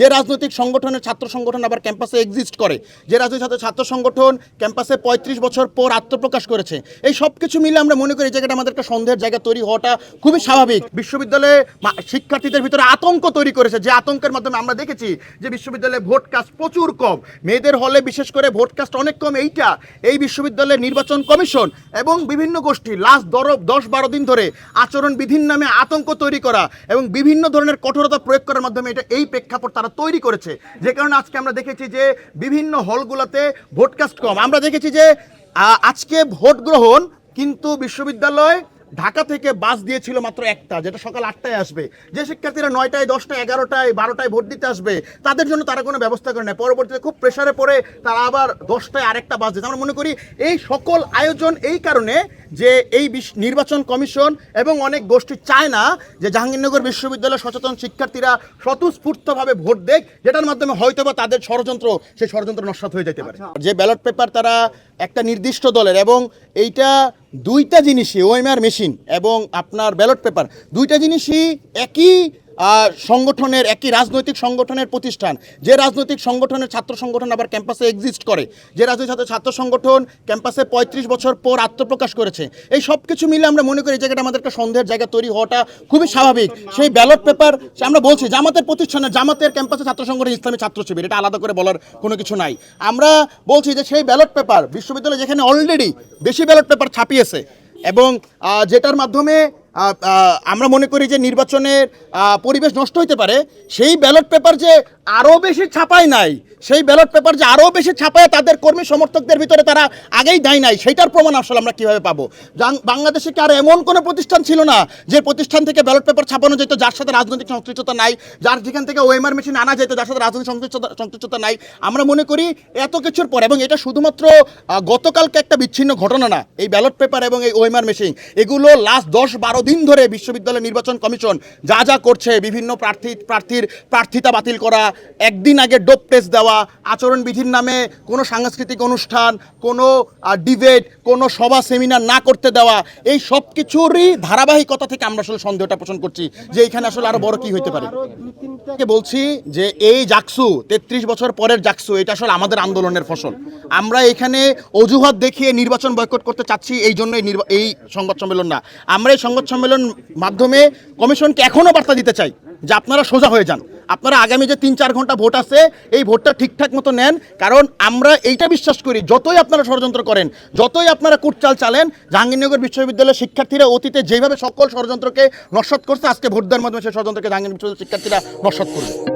যে রাজনৈতিক সংগঠনের ছাত্র সংগঠন আবার ক্যাম্পাসে এক্সিস্ট করে, যে রাজনৈতিক ছাত্র সংগঠন ক্যাম্পাসে পঁয়ত্রিশ বছর পর আত্মপ্রকাশ করেছে, এই সব কিছু মিলে আমরা মনে করি জায়গাটা আমাদের একটা সন্দেহের জায়গা তৈরি হওয়াটা খুবই স্বাভাবিক। বিশ্ববিদ্যালয়ে শিক্ষার্থীদের ভিতরে আতঙ্ক তৈরি করেছে, যে আতঙ্কের মাধ্যমে আমরা দেখেছি যে বিশ্ববিদ্যালয়ে ভোট কাস্ট প্রচুর কম, মেয়েদের হলে বিশেষ করে ভোট কাস্ট অনেক কম, এইটা এই বিশ্ববিদ্যালয়ের নির্বাচন কমিশন এবং বিভিন্ন গোষ্ঠী লাস্ট দর দশ বারো দিন ধরে আচরণ বিধির নামে আতঙ্ক তৈরি করা এবং বিভিন্ন ধরনের কঠোরতা প্রয়োগ করার মাধ্যমে এটা এই প্রেক্ষাপট তারা তৈরি করেছে। যে কারণে আজকে আমরা দেখেছি যে বিভিন্ন হলগুলোতে ভোটকাস্ট কম। আমরা দেখেছি যে আজকে ভোট গ্রহণ কিন্তু বিশ্ববিদ্যালয় ঢাকা থেকে বাস দিয়েছিল মাত্র একটা যেটা সকাল আটটায় আসবে। যে শিক্ষার্থীরা নয়টায় দশটায় এগারোটায় বারোটায় ভোট দিতে আসবে তাদের জন্য তারা কোনো ব্যবস্থা করে নেয়। পরবর্তীতে খুব প্রেশারে পড়ে তারা আবার দশটায় আরেকটা বাস দিতে আমরা মনে করি এই সকল আয়োজন এই কারণে যে এই নির্বাচন কমিশন এবং অনেক গোষ্ঠী চায় না যে জাহাঙ্গীরনগর বিশ্ববিদ্যালয়ের সচেতন শিক্ষার্থীরা স্বতঃস্ফূর্তভাবে ভোট দেখ যেটার মাধ্যমে হয়তোবা তাদের ষড়যন্ত্র সেই ষড়যন্ত্র নস্বাত হয়ে যেতে পারে। যে ব্যালট পেপার তারা একটা নির্দিষ্ট দলের এবং এইটা দুইটা জিনিসই ওএমআর মেশিন এবং আপনার ব্যালট পেপার দুইটা জিনিসই একই সংগঠনের একই রাজনৈতিক সংগঠনের প্রতিষ্ঠান। যে রাজনৈতিক সংগঠনের ছাত্র সংগঠন আবার ক্যাম্পাসে এক্সিস্ট করে, যে রাজনৈতিক ছাত্র ছাত্র সংগঠন ক্যাম্পাসে পঁয়ত্রিশ বছর পর আত্মপ্রকাশ করেছে। এই সব কিছু মিলে আমরা মনে করি জায়গাটা আমাদের একটা সন্দেহের জায়গা তৈরি হওয়াটা খুবই স্বাভাবিক। সেই ব্যালট পেপার আমরা বলছি, জামাতের প্রতিষ্ঠানে জামাতের ক্যাম্পাসে ছাত্র সংগঠন ইসলামী ছাত্র শিবির, এটা আলাদা করে বলার কোনো কিছু নাই। আমরা বলছি যে সেই ব্যালট পেপার বিশ্ববিদ্যালয় যেখানে অলরেডি বেশি ব্যালট পেপার ছাপিয়েছে এবং যেটার মাধ্যমে আমরা মনে করি যে নির্বাচনের পরিবেশ নষ্ট হইতে পারে সেই ব্যালট পেপার যে আরও বেশি ছাপায় নাই। সেই ব্যালট পেপার যে আরও বেশি ছাপায় তাদের কর্মী সমর্থকদের ভিতরে তারা আগেই দেয় নাই। সেটার প্রমাণ আসলে আমরা কীভাবে পাবো? বাংলাদেশে কি আর এমন কোনো প্রতিষ্ঠান ছিল না যে প্রতিষ্ঠান থেকে ব্যালট পেপার ছাপানো যেত, যার সাথে রাজনৈতিক সংশ্লিষ্টতা নাই, যার যেখান থেকে ওএমআর মেশিন আনা যেত, যার সাথে রাজনৈতিক সংশ্লিষ্টতা সংশ্লিষ্টতা নাই? আমরা মনে করি এত কিছুর পর, এবং এটা শুধুমাত্র গতকালকে একটা বিচ্ছিন্ন ঘটনা না, এই ব্যালট পেপার এবং এই ওএমআর মেশিন এগুলো লাস্ট দশ বারো দিন ধরে বিশ্ববিদ্যালয় নির্বাচন কমিশন যা যা করছে, বিভিন্ন প্রার্থী, প্রার্থীর প্রার্থিতা বাতিল করা একদিন আগে ডোপ টেস্ট দেওয়া আচরণ বিধির নামে কোনো সাংস্কৃতিক অনুষ্ঠান, কোনো ডিবেট কোনো সভা সেমিনার না করতে দেওয়া, এই সব কিছুরই ধারাবাহিকতা থেকে আমরা আসলে সন্দেহটা পোষণ করছি যে এখানে আসলে আরও বড় কি হইতে পারে। বলছি যে এই জাকসু, তেত্রিশ বছর পরের জাকসু, এটা আসলে আমাদের আন্দোলনের ফসল। আমরা এখানে অজুহাত দেখিয়ে নির্বাচন বয়কট করতে চাচ্ছি, এই জন্য এই এই সংবাদ সম্মেলন না। আমরা এই সংবাদ সম্মেলন মাধ্যমে কমিশনকে এখনও বার্তা দিতে চাই যে আপনারা সোজা হয়ে যান। আপনারা আগামী যে তিন চার ঘণ্টা ভোট আছে, এই ভোটটা ঠিকঠাক মতো নেন। কারণ আমরা এইটা বিশ্বাস করি, যতই আপনারা ষড়যন্ত্র করেন, যতই আপনারা কুটচাল চালেন, জাহাঙ্গীরনগর বিশ্ববিদ্যালয়ের শিক্ষার্থীরা অতীতে যেভাবে সকল ষড়যন্ত্রকে নস্বত করছে, আজকে ভোট দেওয়ার মাধ্যমে সেই ষড়যন্ত্রকে জাহাঙ্গীর বিশ্ববিদ্যালয়ের শিক্ষার্থীরা নসৎ করবে।